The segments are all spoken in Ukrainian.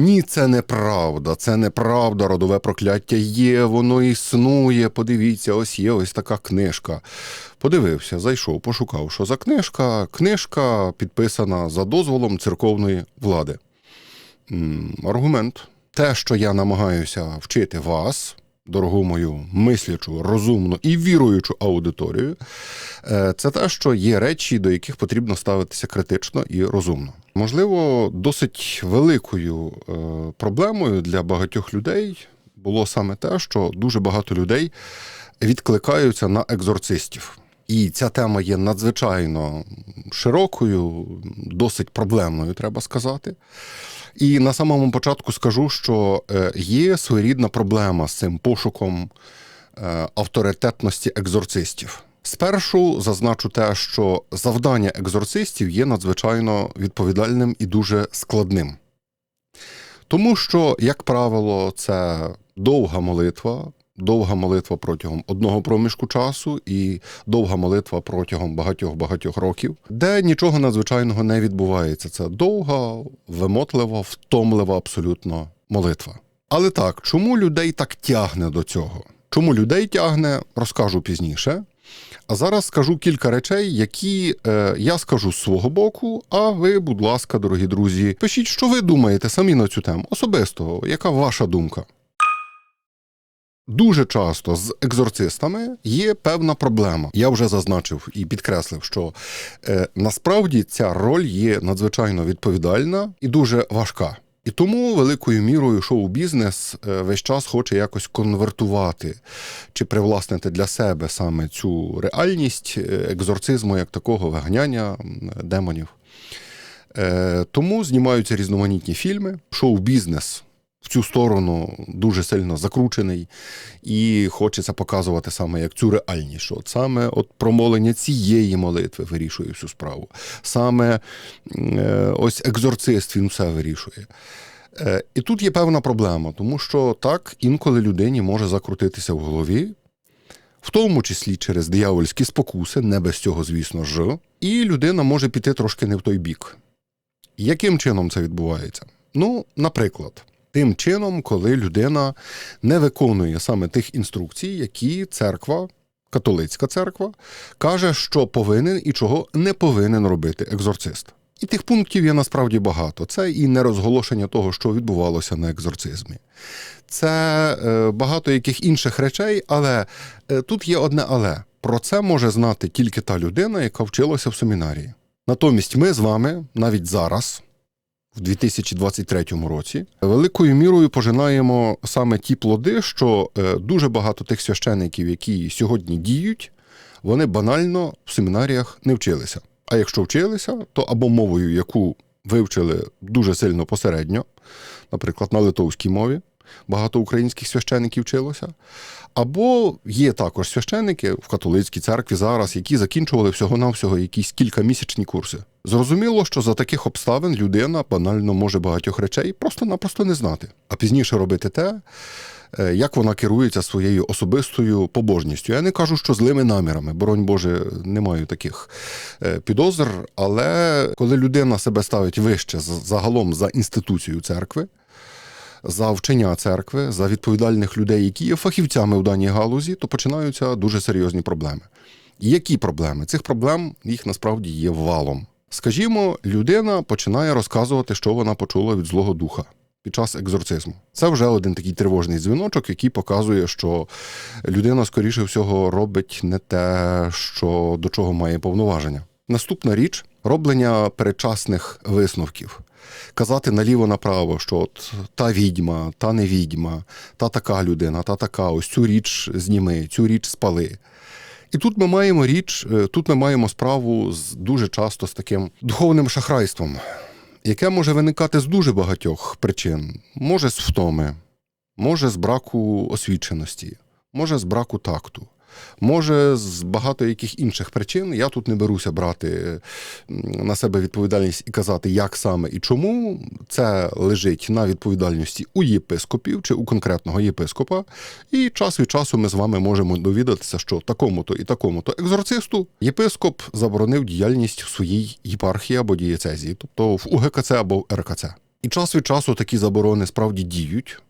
Ні, це неправда, це неправда, родове прокляття є, воно існує. Подивіться, ось є ось така книжка. Подивився, зайшов, пошукав, що за книжка. Книжка підписана за дозволом церковної влади. Аргумент. Те, що я намагаюся вчити вас, дорогу мою мислячу, розумну і віруючу аудиторію, е, це те, що є речі, до яких потрібно ставитися критично і розумно. Можливо, досить великою е, проблемою для багатьох людей було саме те, що дуже багато людей відкликаються на екзорцистів. І ця тема є надзвичайно широкою, досить проблемною, треба сказати. І на самому початку скажу, що е, є своєрідна проблема з цим пошуком е, авторитетності екзорцистів. Спершу зазначу те, що завдання екзорцистів є надзвичайно відповідальним і дуже складним. Тому що, як правило, це довга молитва, довга молитва протягом одного проміжку часу і довга молитва протягом багатьох-багатьох років, де нічого надзвичайного не відбувається. Це довга, вимотлива, втомлива абсолютно молитва. Але так, чому людей так тягне до цього? Чому людей тягне, розкажу пізніше. А зараз скажу кілька речей, які е, я скажу з свого боку. А ви, будь ласка, дорогі друзі, пишіть, що ви думаєте самі на цю тему. Особисто, яка ваша думка? Дуже часто з екзорцистами є певна проблема. Я вже зазначив і підкреслив, що е, насправді ця роль є надзвичайно відповідальна і дуже важка. І тому великою мірою шоу-бізнес е, весь час хоче якось конвертувати чи привласнити для себе саме цю реальність е, екзорцизму як такого виганяння демонів. Е, Тому знімаються різноманітні фільми. Шоу-бізнес в цю сторону дуже сильно закручений, і хочеться показувати саме як цю реальність. що От саме от промолення цієї молитви вирішує всю справу. Саме е, ось екзорцист він все вирішує. Е, І тут є певна проблема, тому що так інколи людині може закрутитися в голові, в тому числі через диявольські спокуси, не без цього, звісно ж, і людина може піти трошки не в той бік. Яким чином це відбувається? Ну, наприклад, тим чином, коли людина не виконує саме тих інструкцій, які церква, католицька церква, каже, що повинен і чого не повинен робити екзорцист. І тих пунктів є насправді багато. Це і нерозголошення того, що відбувалося на екзорцизмі. Це е, багато яких інших речей, але е, тут є одне але. Про це може знати тільки та людина, яка вчилася в семінарії. Натомість ми з вами навіть зараз, в 2023 році, великою мірою пожинаємо саме ті плоди, що е, дуже багато тих священиків, які сьогодні діють, вони банально в семінаріях не вчилися. А якщо вчилися, то або мовою, яку вивчили дуже сильно посередньо, наприклад, на литовській мові, багато українських священиків вчилося, або є також священики в католицькій церкві зараз, які закінчували всього-навсього якісь кількамісячні курси. Зрозуміло, що за таких обставин людина банально може багатьох речей просто-напросто не знати, а пізніше робити те, е, як вона керується своєю особистою побожністю. Я не кажу, що злими намірами, боронь Боже, не маю таких е, підозр. Але коли людина себе ставить вище загалом за інституцію церкви, за вчення церкви, за відповідальних людей, які є фахівцями в даній галузі, то починаються дуже серйозні проблеми. Які проблеми? Цих проблем їх насправді є валом. Скажімо, людина починає розказувати, що вона почула від Злого Духа під час екзорцизму. Це вже один такий тривожний дзвіночок, який показує, що людина, скоріше всього, робить не те, що до чого має повноваження. Наступна річ роблення передчасних висновків. Казати наліво-направо, що от та відьма, та не відьма, та така людина, та така, ось цю річ зніми, цю річ спали. І тут ми маємо річ, е, тут ми маємо справу з дуже часто з таким духовним шахрайством, яке може виникати з дуже багатьох причин. Може з втоми, може з браку освіченості, може з браку такту. Може, з багато яких інших причин я тут не беруся брати на себе відповідальність і казати, як саме і чому це лежить на відповідальності у єпископів чи у конкретного єпископа. І час від часу ми з вами можемо довідатися, що такому-то і такому-то екзорцисту єпископ заборонив діяльність в своїй єпархії або дієцезії, тобто в УГКЦ або в РКЦ. І час від часу такі заборони справді діють,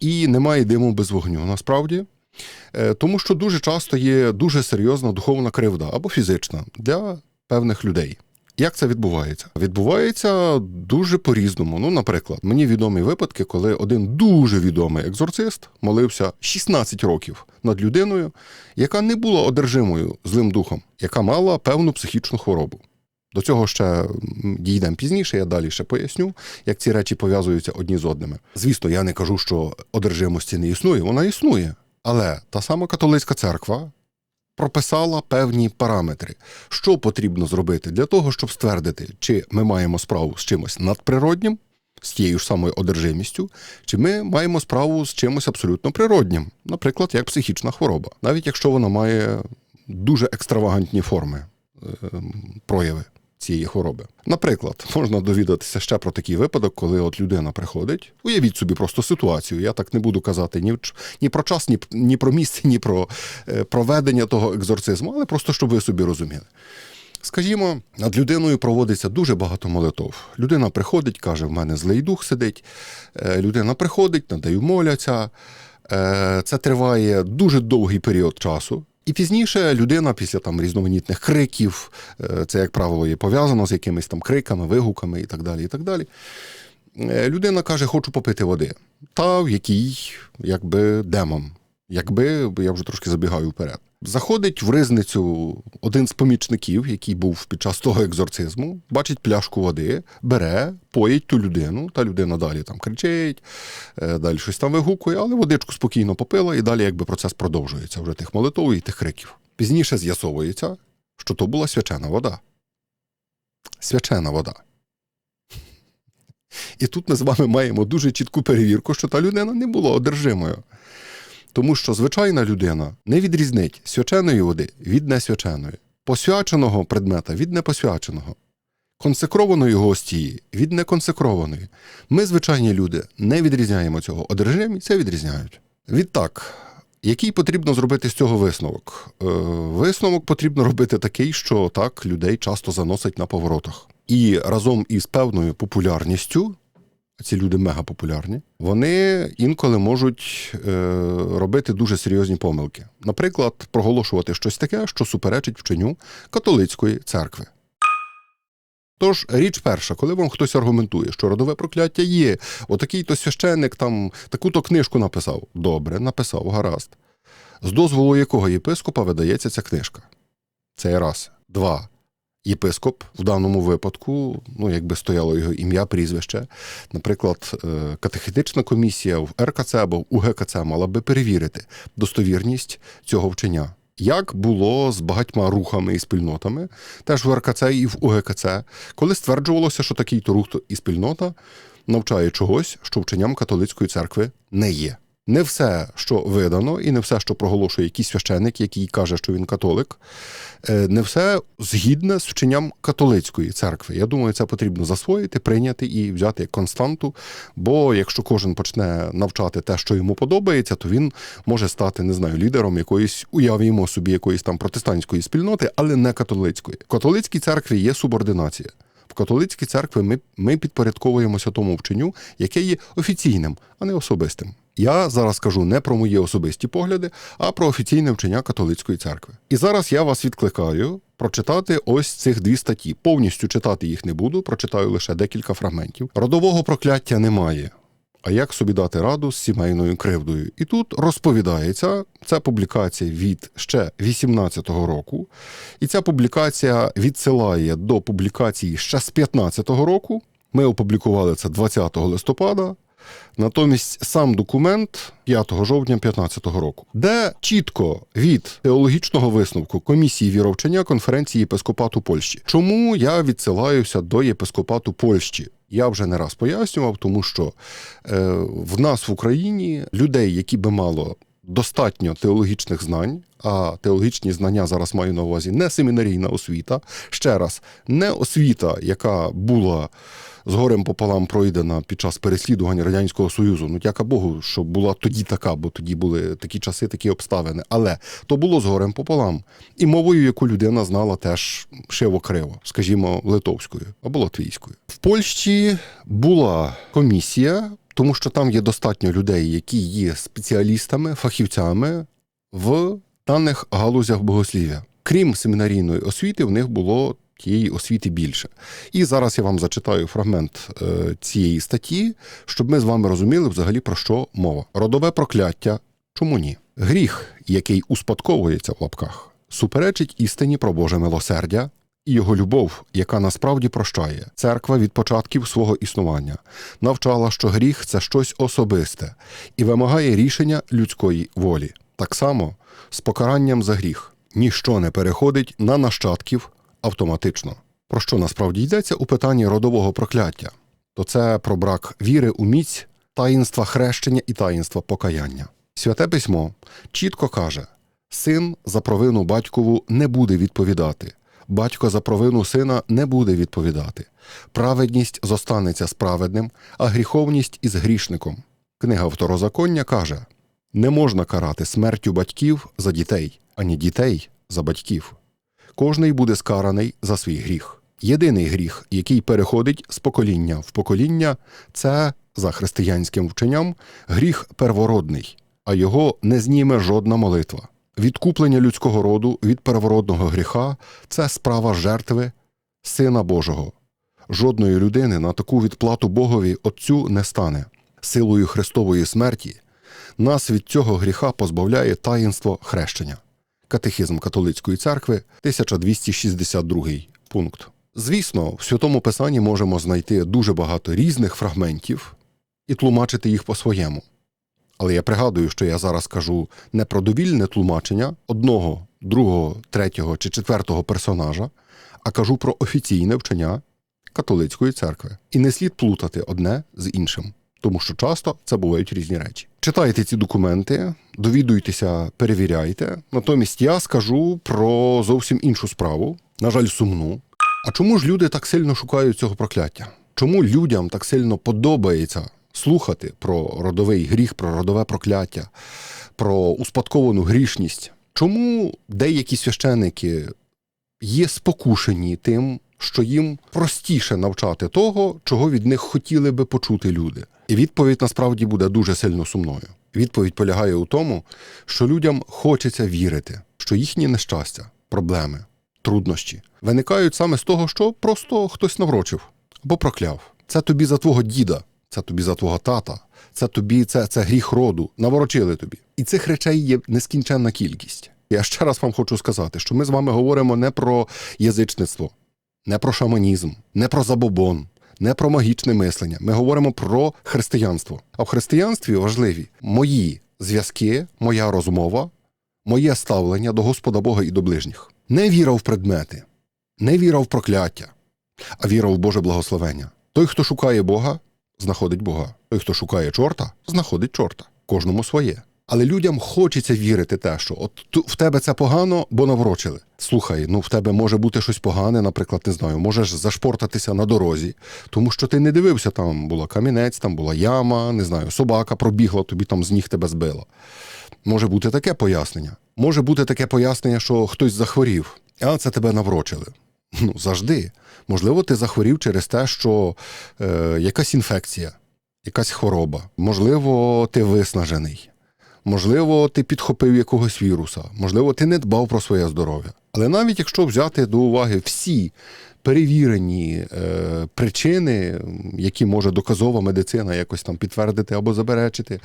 і немає диму без вогню насправді. Е, Тому що дуже часто є дуже серйозна духовна кривда або фізична для певних людей. Як це відбувається? Відбувається дуже по-різному. Ну, наприклад, мені відомі випадки, коли один дуже відомий екзорцист молився 16 років над людиною, яка не була одержимою злим духом, яка мала певну психічну хворобу. До цього ще дійдемо пізніше, я далі ще поясню, як ці речі пов'язуються одні з одними. Звісно, я не кажу, що одержимості не існує, вона існує. Але та сама католицька церква прописала певні параметри, що потрібно зробити для того, щоб ствердити, чи ми маємо справу з чимось надприроднім, з тією ж самою одержимістю, чи ми маємо справу з чимось абсолютно природнім, наприклад, як психічна хвороба, навіть якщо вона має дуже екстравагантні форми е, прояви. Цієї хвороби. Наприклад, можна довідатися ще про такий випадок, коли от людина приходить. Уявіть собі просто ситуацію. Я так не буду казати ні, ні про час, ні, ні про місце, ні про е, проведення того екзорцизму, але просто щоб ви собі розуміли. Скажімо, над людиною проводиться дуже багато молитов. Людина приходить, каже: в мене злий дух сидить. Е, Людина приходить, над нею моляться. Е, Це триває дуже довгий період часу. І пізніше людина після там різноманітних криків, е, це, як правило, є пов'язано з якимись там криками, вигуками і так далі. і так далі. Е, Людина каже, хочу попити води. Та в якій, якби, демон. Якби, я вже трошки забігаю вперед. Заходить в ризницю один з помічників, який був під час того екзорцизму, бачить пляшку води, бере, поїть ту людину, та людина далі там кричить, е, далі щось там вигукує, але водичку спокійно попила, і далі якби процес продовжується вже тих молитов і тих криків. Пізніше з'ясовується, що то була свячена вода. Свячена вода. І тут ми з вами маємо дуже чітку перевірку, що та людина не була одержимою. Тому що звичайна людина не відрізнить свяченої води від несвяченої, посвяченого предмета від непосвяченого, консекрованої гостії від неконсекрованої. Ми, звичайні люди, не відрізняємо цього. Одержимі це відрізняють. Відтак, який потрібно зробити з цього висновок? Е, висновок потрібно робити такий, що так людей часто заносить на поворотах. І разом із певною популярністю ці люди мегапопулярні, вони інколи можуть е, робити дуже серйозні помилки. Наприклад, проголошувати щось таке, що суперечить вченню католицької церкви. Тож річ перша, коли вам хтось аргументує, що родове прокляття є, отакий то священник там таку-то книжку написав. Добре, написав, гаразд. З дозволу якого єпископа видається ця книжка? Це раз. Два. Єпископ в даному випадку, ну якби стояло його ім'я, прізвище. Наприклад, е, катехетична комісія в РКЦ або в УГКЦ мала би перевірити достовірність цього вчення. Як було з багатьма рухами і спільнотами, теж в РКЦ і в УГКЦ, коли стверджувалося, що такий то рух і спільнота навчає чогось, що вченням католицької церкви не є. Не все, що видано, і не все, що проголошує якийсь священик, який каже, що він католик, е, не все згідне з вченням католицької церкви. Я думаю, це потрібно засвоїти, прийняти і взяти як константу. Бо якщо кожен почне навчати те, що йому подобається, то він може стати, не знаю, лідером якоїсь, уявімо собі, якоїсь там протестантської спільноти, але не католицької. В католицькій церкві є субординація. В католицькій церкві ми, ми підпорядковуємося тому вченню, яке є офіційним, а не особистим. Я зараз кажу не про мої особисті погляди, а про офіційне вчення католицької церкви. І зараз я вас відкликаю прочитати ось цих дві статті. Повністю читати їх не буду, прочитаю лише декілька фрагментів. Родового прокляття немає. А як собі дати раду з сімейною кривдою? І тут розповідається, це публікація від ще 18-го року, і ця публікація відсилає до публікації ще з 15-го року. Ми опублікували це 20 листопада. Натомість сам документ 5 жовтня 2015 року, де чітко від теологічного висновку комісії віровчення конференції єпископату Польщі. Чому я відсилаюся до єпископату Польщі? Я вже не раз пояснював, тому що е, в нас в Україні людей, які би мало достатньо теологічних знань, а теологічні знання зараз маю на увазі не семінарійна освіта, ще раз, не освіта, яка була з горем пополам пройдена під час переслідування Радянського Союзу. Ну, дяка Богу, що була тоді така, бо тоді були такі часи, такі обставини. Але то було з горем пополам. І мовою, яку людина знала теж шиво-криво, скажімо, литовською або латвійською. В Польщі була комісія, тому що там є достатньо людей, які є спеціалістами, фахівцями в даних галузях богослів'я. Крім семінарійної освіти, в них було тієї освіти більше. І зараз я вам зачитаю фрагмент е, цієї статті, щоб ми з вами розуміли взагалі про що мова. Родове прокляття. Чому ні? Гріх, який успадковується в лапках, суперечить істині про Боже милосердя і його любов, яка насправді прощає. Церква від початків свого існування навчала, що гріх це щось особисте і вимагає рішення людської волі. Так само з покаранням за гріх ніщо не переходить на нащадків автоматично. Про що насправді йдеться у питанні родового прокляття? То це про брак віри у міць, таїнства хрещення і таїнства покаяння. Святе письмо чітко каже: син за провину батькову не буде відповідати, батько за провину сина не буде відповідати. Праведність зостанеться справедним, а гріховність із грішником. Книга Второзаконня каже: не можна карати смертю батьків за дітей, ані дітей за батьків. Кожний буде скараний за свій гріх. Єдиний гріх, який переходить з покоління в покоління, це за християнським вченням гріх первородний, а його не зніме жодна молитва. Відкуплення людського роду від первородного гріха це справа жертви Сина Божого. Жодної людини на таку відплату Богові Отцю не стане. Силою Христової смерті нас від цього гріха позбавляє таїнство хрещення. Катехізм католицької церкви, 1262 пункт. Звісно, в святому писанні можемо знайти дуже багато різних фрагментів і тлумачити їх по-своєму. Але я пригадую, що я зараз кажу не про довільне тлумачення одного, другого, третього чи четвертого персонажа, а кажу про офіційне вчення католицької церкви. І не слід плутати одне з іншим, тому що часто це бувають різні речі. Читайте ці документи, довідуйтеся, перевіряйте. Натомість я скажу про зовсім іншу справу, на жаль, сумну. А чому ж люди так сильно шукають цього прокляття? Чому людям так сильно подобається слухати про родовий гріх, про родове прокляття, про успадковану грішність? Чому деякі священики є спокушені тим, що їм простіше навчати того, чого від них хотіли би почути люди? І відповідь насправді буде дуже сильно сумною. Відповідь полягає у тому, що людям хочеться вірити, що їхні нещастя, проблеми, труднощі виникають саме з того, що просто хтось наврочив або прокляв. Це тобі за твого діда, це тобі за твого тата, це тобі це, це гріх роду, наворочили тобі. І цих речей є нескінченна кількість. Я ще раз вам хочу сказати, що ми з вами говоримо не про язичництво, не про шаманізм, не про забобон, не про магічне мислення. Ми говоримо про християнство. А в християнстві важливі мої зв'язки, моя розмова, моє ставлення до Господа Бога і до ближніх. Не віра в предмети, не віра в прокляття, а віра в Боже благословення. Той, хто шукає Бога, знаходить Бога. Той, хто шукає чорта, знаходить чорта. Кожному своє. Але людям хочеться вірити те, що от в тебе це погано, бо наврочили. Слухай, ну в тебе може бути щось погане, наприклад, не знаю, можеш зашпортатися на дорозі, тому що ти не дивився, там була камінець, там була яма, не знаю, собака пробігла, тобі там з ніг тебе збила. Може бути таке пояснення. Може бути таке пояснення, що хтось захворів, а це тебе наврочили. Ну, завжди. Можливо, ти захворів через те, що е, якась інфекція, якась хвороба. Можливо, ти виснажений. Можливо, ти підхопив якогось віруса, можливо, ти не дбав про своє здоров'я. Але навіть якщо взяти до уваги всі перевірені е, причини, які може доказова медицина якось там підтвердити або заперечити,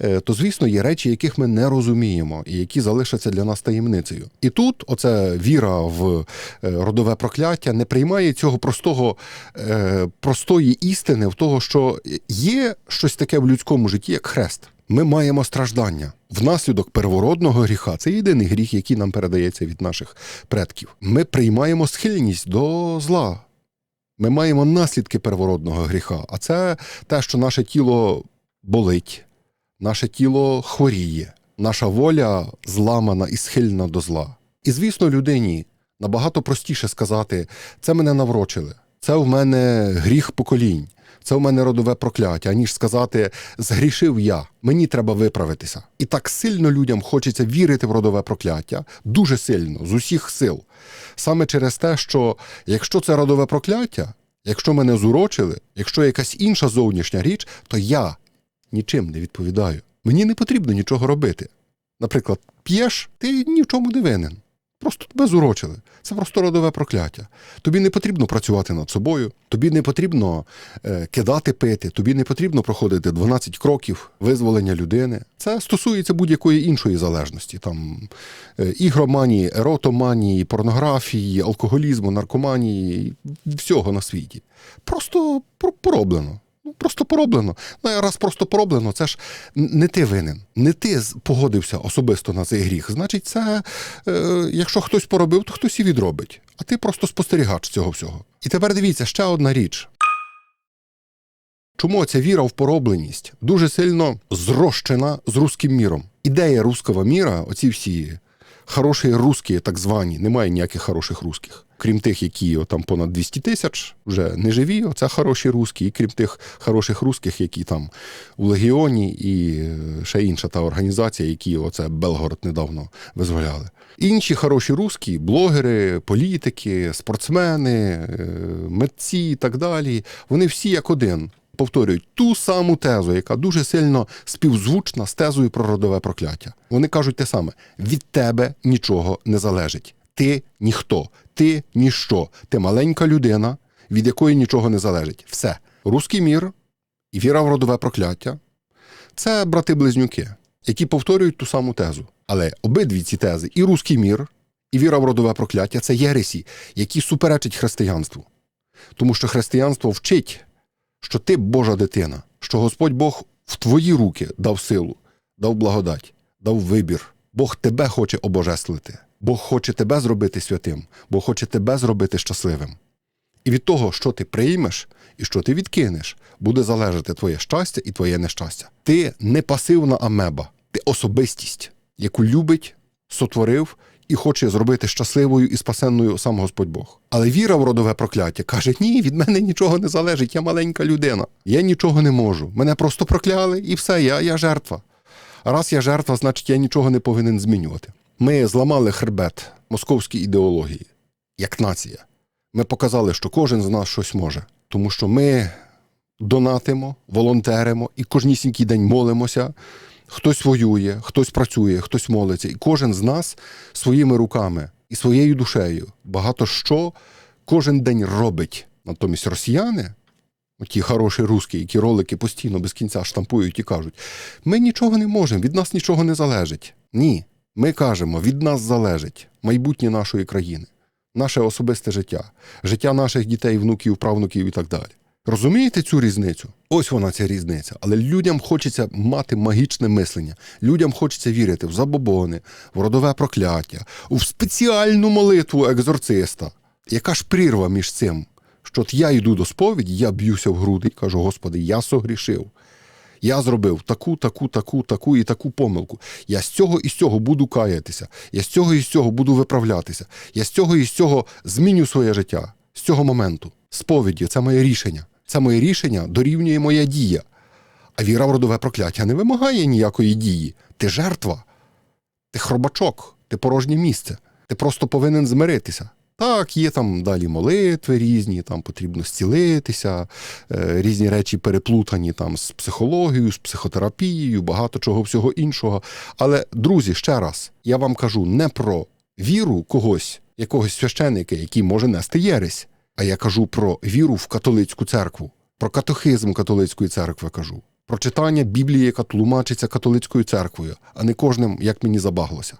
е, то звісно є речі, яких ми не розуміємо, і які залишаться для нас таємницею. І тут оця віра в е, родове прокляття не приймає цього простого е, простої істини в того, що є щось таке в людському житті, як хрест. Ми маємо страждання внаслідок первородного гріха. Це єдиний гріх, який нам передається від наших предків. Ми приймаємо схильність до зла. Ми маємо наслідки первородного гріха. А це те, що наше тіло болить, наше тіло хворіє, наша воля зламана і схильна до зла. І звісно, людині набагато простіше сказати: це мене наврочили. це в мене гріх поколінь, це в мене родове прокляття, аніж сказати згрішив я, мені треба виправитися. І так сильно людям хочеться вірити в родове прокляття, дуже сильно, з усіх сил. Саме через те, що якщо це родове прокляття, якщо мене зурочили, якщо якась інша зовнішня річ, то я нічим не відповідаю. Мені не потрібно нічого робити. Наприклад, п'єш, ти ні в чому не винен. Просто тебе зурочили. Це просто родове прокляття. Тобі не потрібно працювати над собою, тобі не потрібно е, кидати пити, тобі не потрібно проходити 12 кроків визволення людини. Це стосується будь-якої іншої залежності, там е, ігроманії, еротоманії, порнографії, алкоголізму, наркоманії, всього на світі. Просто про- пороблено. Ну, просто пороблено. Ну, раз просто пороблено, це ж не ти винен. Не ти погодився особисто на цей гріх. Значить, це е, якщо хтось поробив, то хтось і відробить. А ти просто спостерігач цього всього. І тепер дивіться, ще одна річ. Чому ця віра в поробленість дуже сильно зрощена з руським міром? Ідея руского міра, оці всі хороші русські, так звані, немає ніяких хороших русських. Крім тих, які там понад 200 тисяч, вже не живі, оце хороші русські, і крім тих хороших русських, які там у Легіоні, і е, ще інша та організація, які оце Белгород недавно визволяли. Інші хороші русські, блогери, політики, спортсмени, е, митці і так далі, вони всі як один повторюють ту саму тезу, яка дуже сильно співзвучна з тезою про родове прокляття. Вони кажуть те саме: від тебе нічого не залежить. Ти ніхто, ти ніщо, ти маленька людина, від якої нічого не залежить. Все. Руський мір і віра в родове прокляття це брати-близнюки, які повторюють ту саму тезу. Але обидві ці тези, і руський мір, і віра в родове прокляття це єресі, які суперечать християнству. Тому що християнство вчить, що ти Божа дитина, що Господь Бог в твої руки дав силу, дав благодать, дав вибір. Бог тебе хоче обожествити. Бог хоче тебе зробити святим, Бог хоче тебе зробити щасливим. І від того, що ти приймеш і що ти відкинеш, буде залежати твоє щастя і твоє нещастя. Ти не пасивна амеба, ти особистість, яку любить, сотворив і хоче зробити щасливою і спасенною сам Господь Бог. Але віра в родове прокляття каже: ні, від мене нічого не залежить, я маленька людина. Я нічого не можу. Мене просто прокляли, і все, я, я жертва. Раз я жертва, значить я нічого не повинен змінювати. Ми зламали хребет московській ідеології як нація. Ми показали, що кожен з нас щось може, тому що ми донатимо, волонтеримо і кожнісінький день молимося. Хтось воює, хтось працює, хтось молиться, і кожен з нас своїми руками і своєю душею багато що кожен день робить. Натомість росіяни, ті хороші русські, які ролики постійно без кінця штампують і кажуть: ми нічого не можемо, від нас нічого не залежить. Ні, ми кажемо, від нас залежить майбутнє нашої країни, наше особисте життя, життя наших дітей, внуків, правнуків і так далі. Розумієте цю різницю? Ось вона ця різниця. Але людям хочеться мати магічне мислення. Людям хочеться вірити в забобони, в родове прокляття, в спеціальну молитву екзорциста. Яка ж прірва між цим? Що от я йду до сповіді, я б'юся в груди і кажу: Господи, я согрішив. Я зробив таку, таку, таку, таку і таку помилку. Я з цього і з цього буду каятися. Я з цього і з цього буду виправлятися. Я з цього і з цього зміню своє життя. З цього моменту. Сповіді це моє рішення. Це моє рішення дорівнює моя дія. А віра в родове прокляття не вимагає ніякої дії. Ти жертва, ти хробачок, ти порожнє місце. Ти просто повинен змиритися. Так, є там далі молитви різні, там потрібно зцілитися, е, різні речі переплутані там з психологією, з психотерапією, багато чого всього іншого. Але, друзі, ще раз, я вам кажу не про віру когось, якогось священика, який може нести єресь, а я кажу про віру в католицьку церкву, про катехизм католицької церкви кажу, про читання Біблії, яка тлумачиться католицькою церквою, а не кожним, як мені забаглося.